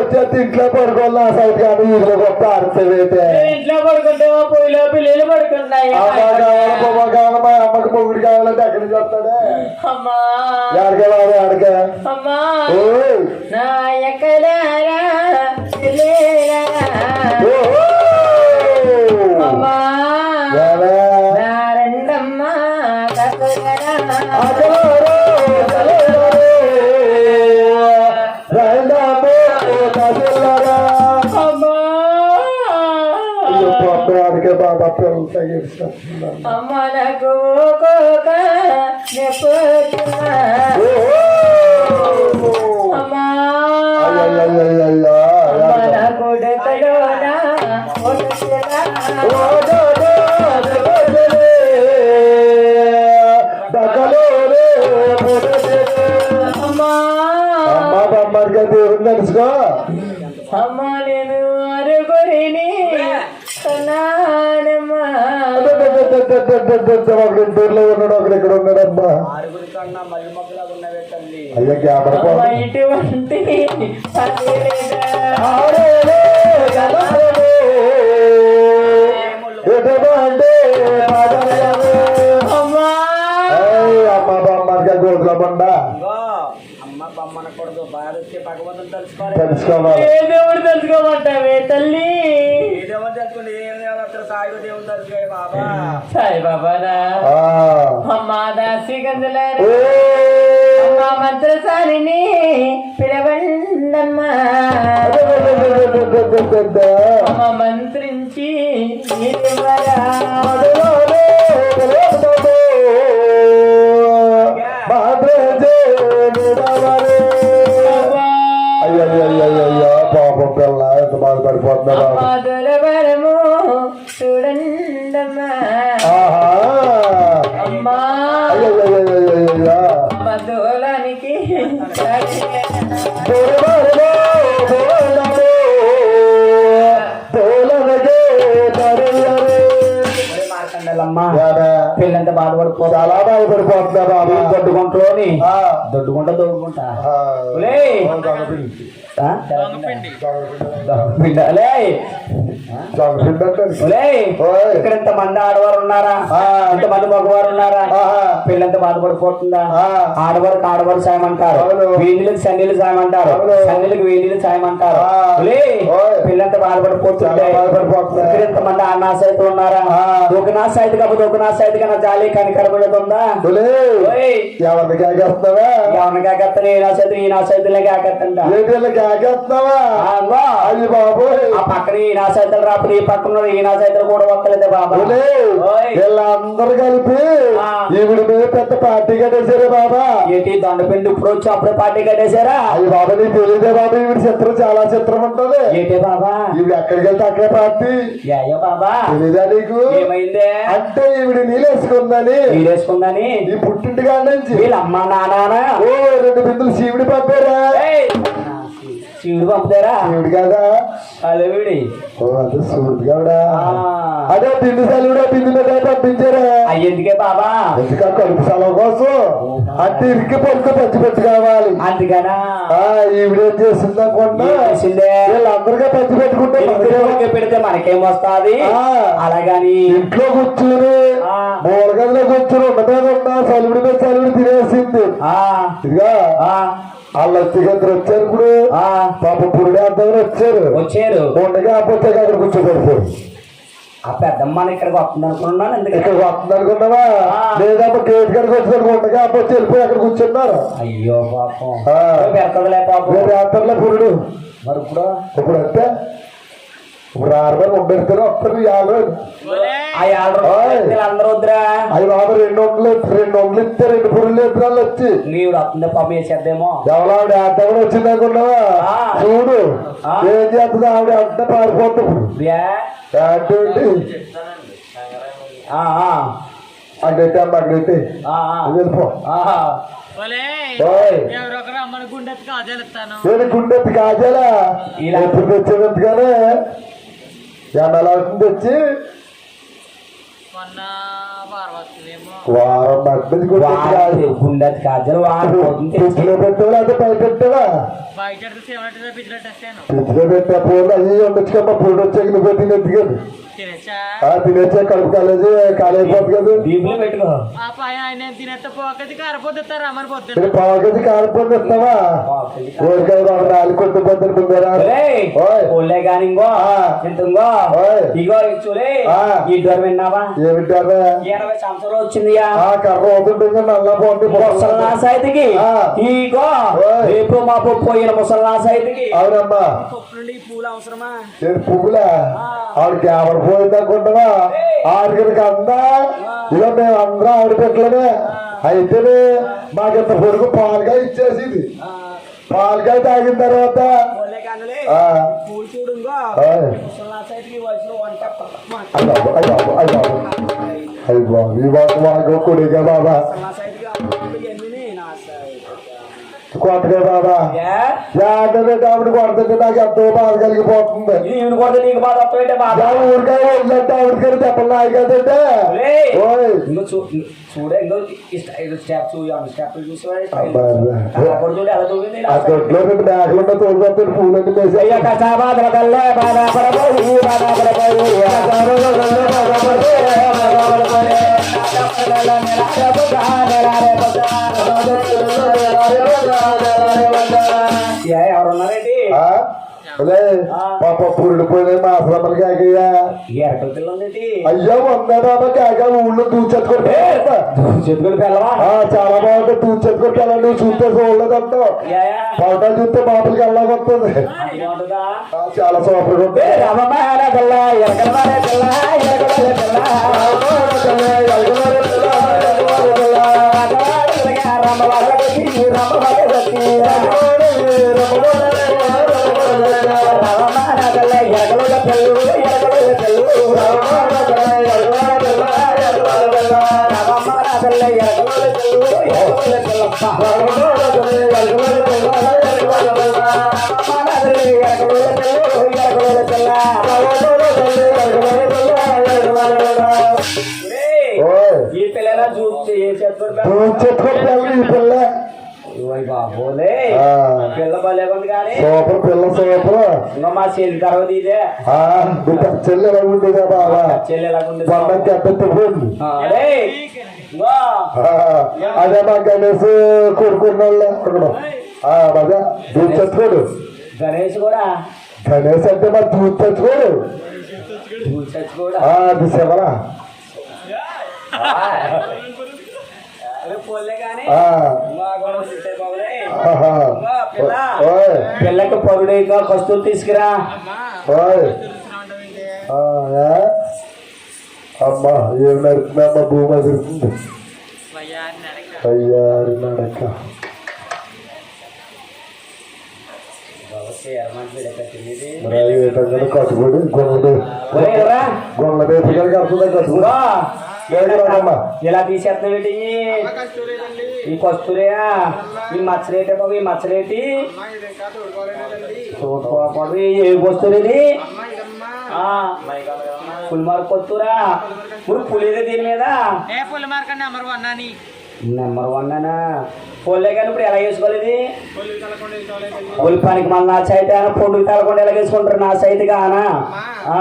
వచ్చేది ఇంట్లో పడుకోవాలా? సైడ్ కానీ ఇంట్లో గొప్ప నేను ఇంట్లో పడుకుంటామో పొయ్యిలో పిల్లలు పడుకుంటున్నాయి? అమ్మ కావాలి బొమ్మ కావాలి మా అమ్మకి మొగుడు కావాలంటే ఎక్కడి నుంచి వస్తాడే? అమ్మా. ఎడకే ఎడకే అమ్మా. నా ఎక్కడారా. అమ్మా. రెండమ్మ ఆడికే బాబా పిల్లలు ఒకటి ఇంటూరులో ఉన్నాడు ఒకడు ఇక్కడ ఉన్నాడమ్మా అయ్యా క్యామరా అమ్మ ఇటువంటి పని తెలుసుకోవాలి ఏ దేవుడు తెలుసుకోమంటావే తల్లి? సాయి దేవుని తెలుసుకోవాలి బాబా. సాయిబాబానా ఆ. అమ్మా దాసి గంజలారా. అమ్మా మంత్రసారిని పిలవండమ్మా. అమ్మ మంత్రించి మార్కండలమ్మ ఏమే? పిల్లంత బాధపడిపోతా చాలా బాధపడిపోతున్నా బాబా దొడ్డుకుంటలోని ఆ. దొడ్డుకుంటా దొడ్డుకుంటా ఆ. ఒలేయ్. దొంగపిండి. ఆ? దొంగపిండి. బిడ్డ, ఒలేయ్. దొంగపిండి అంటారు. ఒలేయ్. ఓయ్. ఇక్కడ ఇంత మంది ఆడవారు ఉన్నారా ఆ. ఇంత మంది మగవారు ఉన్నారా. పిల్లంత బాధపడిపోతుందా. ఆడవారికి ఆడవారు సాయం అంటారు. వీణులకు సన్నీళ్ళు సాయం అంటారు. సన్నీలకు వేణీలు సాయం అంటారు. పిల్లంత బాధపడిపోతున్నా. ఇక్కడ ఇంత మంది అన్నాసైతే ఉన్నారా ఆ. ఒక నా సైతు కాకపోతే ఒక నా సైతు కన్నా జాలి ఒలేయ్. ఓయ్. ఎవరిని కాకేస్తున్నావా ఎవరిని ఈ నా సైతు ఈ నా సైతులే కాకెత్తంట అంగో. అది బాబోయ్. ఆ పక్కన ఈ నా సైతులు ఈ పక్కన ఈ నా సైతులు కూడా వస్తలేదే బాబా. వీళ్ళందరూ కలిపి. ఈవిడ మీద పెద్ద పార్టీ కట్టేశారు బాబా. ఏంటి దండపిండి ఇప్పుడు వచ్చి అప్పుడే పార్టీ కట్టేశారా? అది బాబా నీకు తెలియదే బాబా ఈవిడ చిత్రం చాలా చిత్రం ఉంటది. ఏంటి బాబా? ఈవిడ ఎక్కడికి వెళ్తే అక్కడే పార్టీ. అయ్యో బాబా. తెలీదా నీకు? ఏమైందే? అంటే ఈవిడ నీళ్ళేసుకుందని నీరేసుకుందని ఈ పుట్టింటి కాడ నుంచి. వీళ్ళ అమ్మ నాన్న ఓ రెండు బిందులు శివుడి పంపారా శివుడు పంపుతారా? శివుడు కదా. అలవిడి ఓ అదే శివుడు కాడా అదే బిందు సెలవుడా బిందు మీద పంపించారా? అయ్యేందుకే బాబా? ఎందుక కడుపు సెలవు కోసం? అంటే ఇరికి పడుతూ పచ్చి పెట్టి కావాలి. అందుకనా? ఈవిడేం చేసింది అనుకుంటా ఏం చేసిందే? వీళ్ళందరికీ పచ్చి పెట్టుకుంటే పెడితే మనకేం వస్తాది. అలాగని. ఇంట్లో కూర్చుని ఆ. మూలగదిలో కూర్చుని మీద ఉన్న సలువుడి మీద సలువుడి తినేసింది. ఆ. ఇదిగా. ఆ. వాళ్ళు వచ్చేద్దరు వచ్చారు ఇప్పుడు. ఆ. పాప పురుడే అంతగా వచ్చారు. వచ్చారు. ఉండగా అప్పొచ్చే అక్కడ కూర్చోబడిపోయి ఆ పెద్దమ్మని ఇక్కడికి వస్తుంది అనుకున్నాను ఎందుకంటే ఇక్కడ వస్తుంది అనుకున్నావా. లేదమ్మా గేట్ కాడికి వచ్చిన ఉండగా అప్పొచ్చి వెళ్ళిపోయి అక్కడ కూర్చున్నారు. అయ్యో పాపం. ఆ. పెడతదిలే పాపం. రేపు అంతర్లో పురుడు. మరి ఇప్పుడు? ఇప్పుడు అంటే ఇప్పుడు ఆరు మంది ఉండేస్తారు వస్తారు యాభై. అందరూ వద్దురా. అవి బాబు రెండు వందలు రెండు వందలు ఇస్తే రెండు పురుళ్ళు ఎత్తురాలు వచ్చి. నీవు వస్తుంది పాపం ఆ. చూడు. ఆ. ఏం చేస్తుంది ఆవిడ అంత పారిపోతుంది. అంటే అమ్మ. వెళ్ళిపో. గుండెత్తి కాజేలుస్తాను నేను గుండెత్తి కాజాలా? ఇలా. ఎప్పుడు తెచ్చేందుకుగానే ఎండలు తెచ్చి వారం కాదు. గుండెత్తి కాజలు వాడు ఫ్రిడ్జ్లో పెట్టావా పై పెట్టావా ఫ్రిడ్జ్లో పెట్టా పూలు అయ్యి ఉండొచ్చు కదా పూలు వచ్చాక నువ్వు తినచ్చా తినేచ్చా? కడుపు కాలేజీ కాలేకపోతుంది కదా. దీపులో పెట్టుకో ఆ పై ఆయన తినేస్తే పోకది కారపోతారు రమ్మని నేను పొద్దున్న పావుకేజీ కారపొంది ఇస్తావా ఊరికాయ రాదు రాలి కొట్టు పొద్దున పొందారా ఓయ్. ఓలే గాని ఇంకో ఆ. ఎంత ఇంకో ఓయ్. ఇగో చూలే ఆ. ఈ డ్వర్ విన్నావా? ఏమిటారా ఇరవై సంవత్సరాలు వచ్చిందియా? ఆ కర్ర అవుతుంటుంది నల్ల పోండి ముసల్లా సైతికి. ఆ. ఇగో ఓయ్. రేపు మాపు పోయిన ముసల్లా సైతికి. అవునమ్మా. అవసరమా? పువ్వులా? ఆవిడ కేవల పోయింది అనుకుంటున్నా ఆడికి అందా? ఇక మేము అందరం ఆవిడ పెట్టలేమే అయితేనే మాకింత పొడుగు పాలుగా ఇచ్చేసింది. పాలుగా తాగిన తర్వాత అయ్య ఈ బాబు. వాడు కొడుగా బాబా కొట్టగా బాబా ఏ? యాదంటే ఆవిడ కొడుతుంటే నాకు ఎంతో బాధ కలిగిపోతుంది ఇది ఈయన కొడితే నీకు బాధ వస్తుంటే బాధ యా ఊరికాయ వదిలేంటే ఆవిడకి దెబ్బలు నాయి కదంటే ఒరేయ్. ఓయ్ ఇంకో చూ చూడే ఇంకో ఈ స్టై- ఇది స్టెప్ చూడు స్టెప్ చూసి అబ్బా, అబ్బా. చూడు ఎలా చూపింది ఆ దొడ్లో రెండు మేకలు ఉన్న తోడుకొస్తాడు పూలన్నీ వేసి అయ్య కసాబాదల కల్లే బాధ పడబోయి బాధ పడబోయి ఎవరున్నారేంటి ఆ? ఒలే, పాప పురుడు పోయిన మా కాకయ్యా. అయ్యో కాక ఊళ్ళో దూచెత్తుకుంటే చాలా బాగుంటుంది దూచెత్తుకుంటే నువ్వు చూస్తే చూడలేదంటావు. పౌటాలు చూస్తే మాటలకి వెళ్ళకొస్తుంది చాలా పిల్ల ఎరకల మారే పిల్ల ఎరకల పిల్ల. పిల్ల సూపర్ ఇంకా మా చెల్లి తర్వాత ఇదే. చెల్లి ఎలా ఉండేదా బాబా చెల్లి ఎలాగుంది పండగకి అడ్డెత్తిపోయింది అరే ఇంగో. అదే మా గణేష్ అక్కడ ఆ, అదే దూది తెచ్చుకోడు. గణేష్ కూడా. గణేష్ అంటే మరి దూది తెచ్చుకోడు. చచ్చి కూడా ఆ, అది శివరా పిల్లకి పరుడేగా కస్తూరు తీసుకురా? అమ్మా. ఏం నడుతుందమ్మా భూమి ఎదురుతుంది అయ్యారి నడక. కట్టుబడి గొంగ గొంగ కట్టుబడి. ఇలా తీసేస్తున్నావు ఏంటి? ఈ కస్తూరియా ఈ మచ్చరేటి బాబు ఈ మచ్చరేటి చూడకపోవడం ఏ వస్తువు ఇది? పులిమార్ కొత్తూరా? ఇప్పుడు పులిదే దీని మీద? ఏ పుల్ల మార్కండి నెంబర్ వన్ అని నెంబర్ వన్ అనా పోలే కానీ ఇప్పుడు ఎలా వేసుకోలేదు? పులి పనికి మన నా సైట్ అయినా పొడుగు తలకుండా ఎలా వేసుకుంటారు? నా సైట్ కానా ఆ.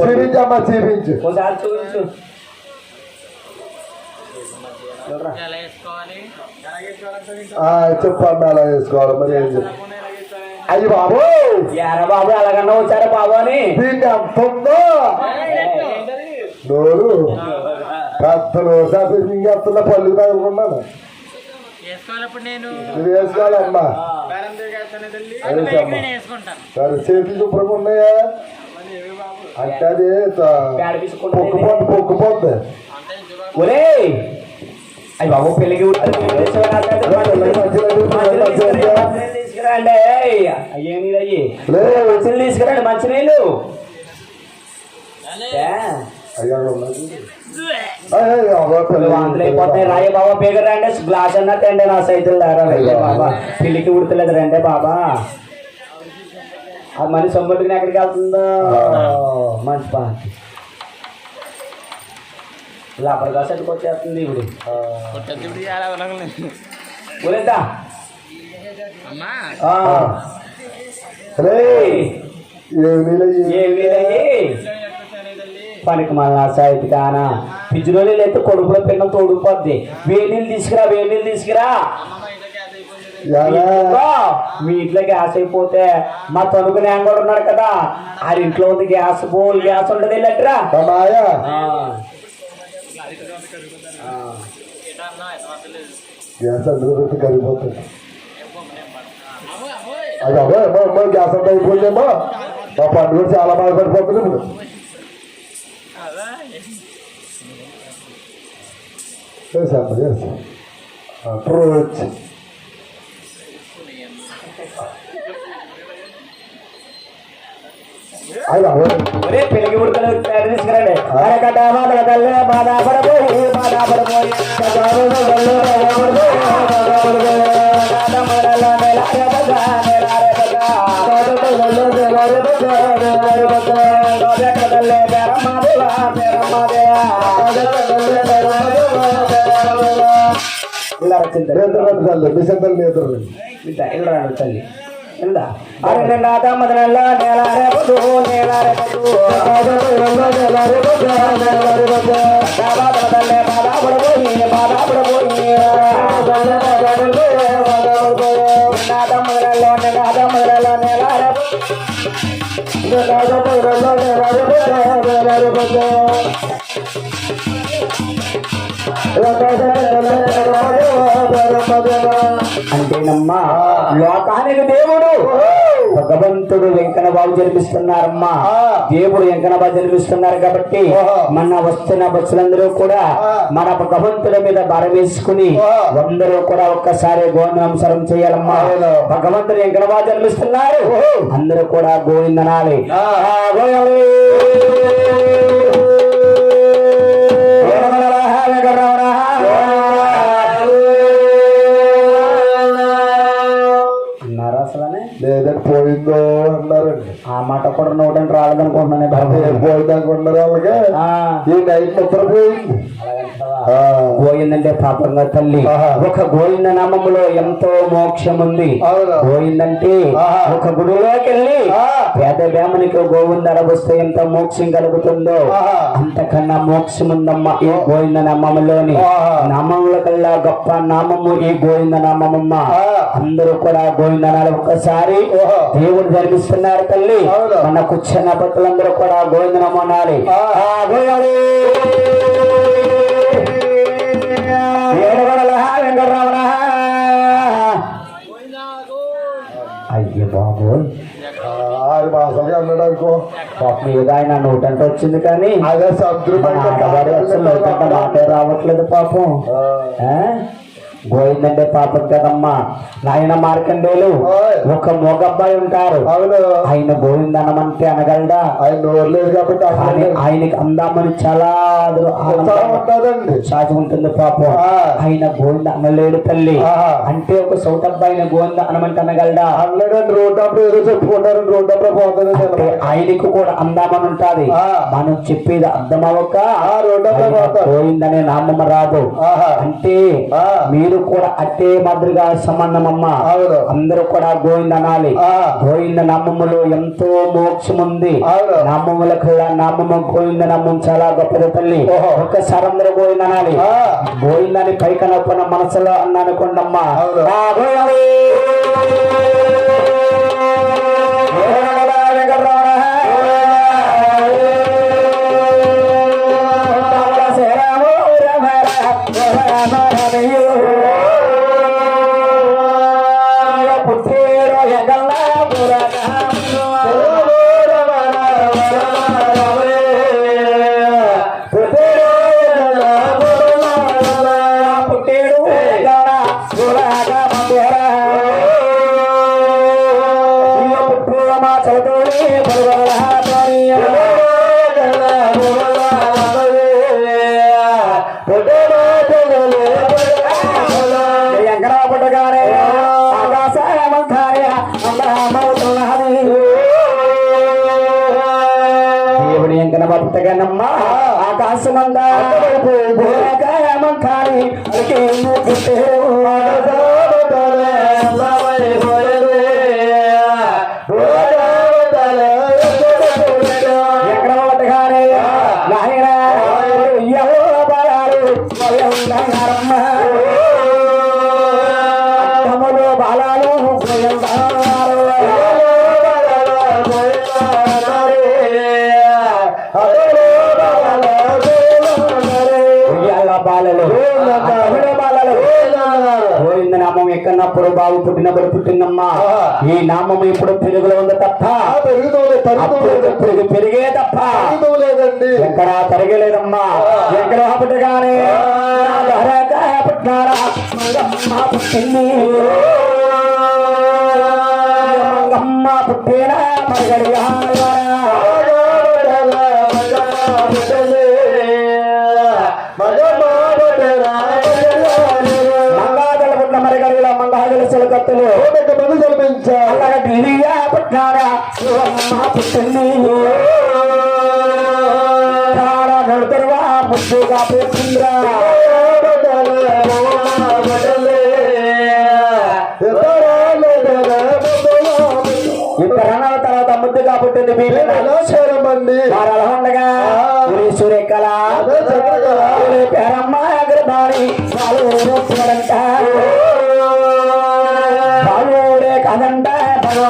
చూపించమ్మా చూపించు. ఒకసారి చూపించు. చూడరా. ఎలా వేసుకోవాలి? ఆ, చెప్పమ్మా అలా వేసుకోవాలి? మరి ఏం చెప్పు. అయ్యి బాబు. యారా బాబు ఎలాగన్నా వచ్చారా బాబు అని? దీన్ని ఉందో నోరు. పెద్ద దాకా ఇంకెత్తున్న పళ్ళు తగులుకున్నాను ఇది వేసుకోవాలమ్మా. సరే చేతులు శుభ్రంగా ఉన్నాయా? అంటే అది పొక్కుపోద్ది పొక్కుపోద్ది ఒరే అయ్యి బాబు పెళ్ళికి తీసుకురండి అయ్యేమి అయ్యి తీసుకురండి మంచినీళ్ళు అయ్యా ఉన్నది అయ్య, అయ్య, అవ్వ, పిల్ల. వాంతులు అయిపోతున్నాయి రాయ బాబా బేగర్ రండి గ్లాస్ అన్నట్టు అండి నా సైజులు రాయ బాబా పిల్లికి ఉడతలేదు రండి బాబా ఆ మనిషి సొమ్ముడికి ఎక్కడికి వెళ్తుందో మంచి పని లోపల కాసేట్టుకు వచ్చేస్తుంది ఇప్పుడు. రేయ్, ఏమీ పనికి మళ్ళా సాయితీ కానా పిజ్జులోనే లేతే కొడుకులో పిన్న తోడుకుపోద్ది. వేడి నీళ్ళు తీసుకురా వేడి నీళ్ళు తీసుకురా మీ ఇంట్లో గ్యాస్ అయిపోతే మా తణుకు నేను కూడా ఉన్నాడు కదా. ఆ ఇంట్లో ఉంది గ్యాస్ బోల్ గ్యాస్ ఉండదు వెళ్ళట్రా గ్యాస్ పెట్టి కరిగిపోతుంది అది అమ్మో అమ్మో గ్యాస్ అంతా అయిపోయిందేమో. మా పండుగ చాలా బాధపడిపోతుంది Yes, Amma, yes. Uh, fruits. ஒரே பெருகி கொடுக்கணும் கட்ட மாதல்ல பாதாபட போய் பாதாபட போய் తల్లి మిసంతలు నేతరండి ఇంత ఇలా రండి. తల్లి ఇందా అరే నాద మదనల్ల బాబా మదల్లే బాబా పడబోయి బాబా పడబోయి నాద మదనల్ల నాద మదనల్ల నేల రేపదు the లోకానికి దేవుడు. భగవంతుడు వెంకన్న బాబు జన్మిస్తున్నారమ్మా దేవుడు వెంకన్న బాబు జన్మిస్తున్నారు కాబట్టి మన వస్తున్న బస్సులందరూ కూడా మన భగవంతుడి మీద భారం వేసుకుని అందరూ కూడా ఒక్కసారి గోవిందనమస్కారం చేయాలమ్మా. భగవంతుడు వెంకన్న బాబు జన్మిస్తున్నారు అందరూ కూడా గోవిందనాలి. ఆ మాట కూడా నోటని రాలేదనుకుంటున్నాను పోయిందనుకుంటున్నారు వాళ్ళకి. ఈ నైట్ నిద్ర పోయింది అలాగంటావా? ఆ, గోయిందంటే పాపంగా తల్లి. ఒక గోవింద నామములో ఎంతో మోక్షం ఉంది ఆహా. ఒక గుడిలోకి వెళ్ళి. పేద బ్రాహ్మణికి గోవింద వస్తే ఎంత మోక్షం కలుగుతుందో. అంతకన్నా మోక్షం ఉందమ్మా ఈ గోవింద నామములోని. నామముల కల్లా గొప్ప నామము ఈ గోవింద నామమ్మ. అందరూ కూడా గోవిందనాలు ఒక్కసారి ఓహో. దేవుడు ధర్మిస్తున్నారు తల్లి అవును. మన కూర్చున్న భక్తులందరూ కూడా గోవిందనామం అనుకో పాపం ఏదో ఆయన నోటంటే వచ్చింది కానీ అదే మాటే రావట్లేదు పాపం. గోయిందంటే పాపం కదమ్మా నాయన మార్కండేలు. ఒక మొగబ్బాయి ఉంటారు ఆయన గోవిందనమంటే అనగలడా ఆయన లేదు కాబట్టి ఆయనకి అందామని చాలా సాచి ఉంటుంది పాపం. ఆయన గోవింద అనలేడు తల్లి. అంటే ఒక సౌత్ అబ్బాయిని గోవింద అనమంటే అనగలడా అన్నాడండి రోడ్ అప్పుడు ఏదో చెప్పుకుంటారండి రోడ్ అప్పుడు పోతుంది ఆయనకు కూడా అందామని ఉంటది. మనం చెప్పేది అర్థం అవ్వక. గోవిందనే నామం రాదు. అంటే ఆ. మీరు కూడా అట్టే మాదిరిగా అవును. అందరూ కూడా గోవింద అనాలి ఆ. గోవింద నామములో ఎంతో మోక్షం ఉంది. నామముల కల్లా నామము గోవింద నామం చాలా గొప్పది తల్లి. ఒక్కసారి అందరూ గోవింద అనాలి. గోవిందని పైకి నొప్పన మనసులో అన్నానుకోండమ్మా పుట్టగానమ్మా ఆకాశమందా ఎక్కడ బాలలు గోవింద నామం ఎక్కడప్పుడు బాబు పుట్టినప్పుడు పుట్టిందమ్మా. ఈ నామం ఇప్పుడు తెలుగులో ఉంది తప్ప. ఇప్పుడు పెరిగే తప్ప. ఎక్కడ తరగలేదమ్మా. ఎక్కడ పుట్టగానే పుట్టినారా పుట్టింది. మంగమ్మ పుట్టిన? మగడి చిలకత్తులు మంది కల్పించారు అలాగ పుట్టినారా అమ్మ పుట్టింది. నడుతరువా ముద్దుగా పుట్టిందిరా ఇతర తర్వాత ముద్దుగా పుట్టింది ఉండగా సూర్యకళ పేరమ్మ అగ్రదాని బాలుడంట బాలుడే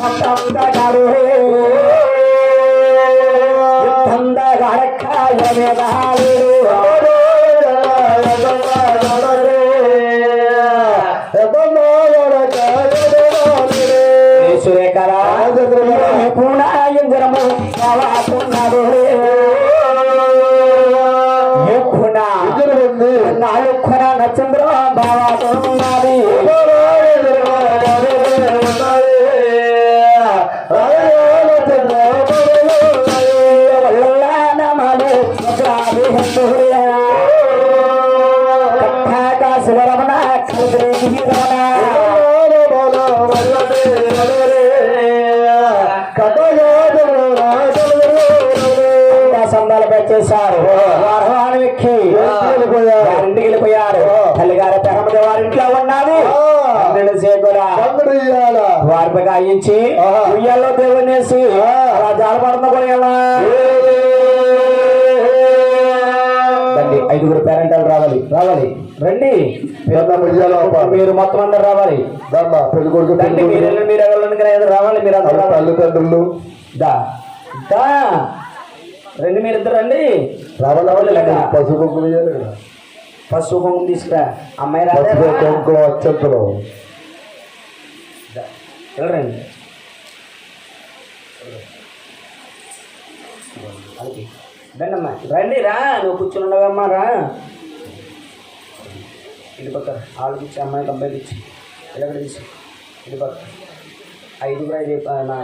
반갑다. సందాలు చేశారు వాహనాలు ఎక్కి వారింటికి వెళ్ళిపోయారు తల్లిగారి పెరమద వారింట్లో ఉన్నది పన్నెండు సేకుల వారిపై గాయించి ఆహా. ఉయ్యాల్లో దేవునేసి అలా జాలపడుతున్న కూడా రండి ఐదుగురు పేరెంటాలు రావాలి. రావాలి. రండి. మీరు మొత్తం అందరు రావాలి. పెళ్ళి కొడుకు రండి మీరు రావాలి? మీరు అందరూ తల్లిదండ్రులు దా. దా. రండి మీరు ఇద్దరు రండి. రావాలి పసుపు కుంకుమ. పసుపు కుంకుమ తీసుకురా. అమ్మాయి రాదే కుంకుమ అత్యంతరం వెళ్ళరండి. రండమ్మా. రండి రా. నువ్వు కూర్చుని ఉండవమ్మా రా. ఇటు పక్క వాళ్ళకి ఇచ్చి అమ్మాయికి అబ్బాయికి ఇచ్చి ఎక్కడ తీసి ఇటు పక్క. ఐదుగురు ఐదు నా.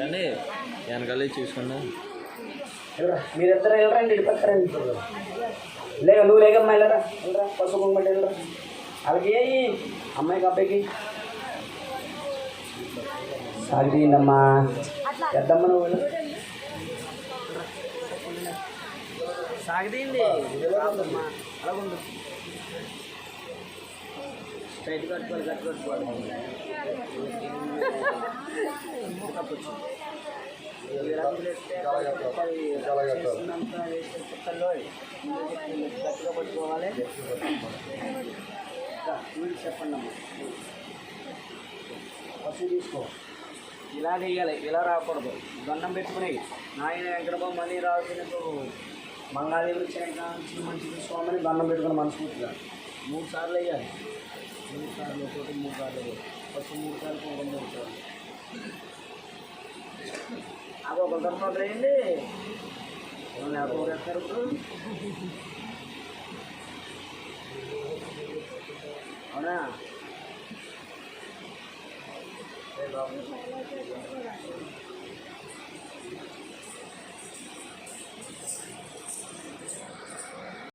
రండి వెనకాల చూసుకున్నా. మీరిద్దరు వెళ్ళరండి ఇటు పక్క రండి. లేక నువ్వు లేకమ్మా వెళ్ళరా వెళ్ళరా? పసుపు కుంకుమ వెళ్ళరా? వాళ్ళకి అమ్మాయికి అబ్బాయికి సాగిపోయిందమ్మా పెద్దమ్మ నువ్వు సాగదీయండి. అలాగుండు స్ట్రైట్ కట్టుకోవాలి కట్టు కట్టుకోవాలి గట్టిగా పట్టుకోవాలి చెప్పండి అమ్మా తీసుకో ఇలా వేయాలి ఇలా రాకూడదు. దండం పెట్టుకుని నాయన వెంకటబాబు మళ్ళీ రావుతున్నట్టు మంగాదేవి ఇచ్చిన మంచి స్వామిని దండం పెట్టుకుని మనస్ఫూర్తిగా మూడు సార్లు వేయాలి. మూడు సార్లు ఒకటి మూడు సార్లు ఫస్ట్ మూడు సార్లు ఇంకో మూడు సార్లు. అది ఒక తర్వాత వేయండి. ఎవరు ఇప్పుడు? అవునా? ఏ బాబు?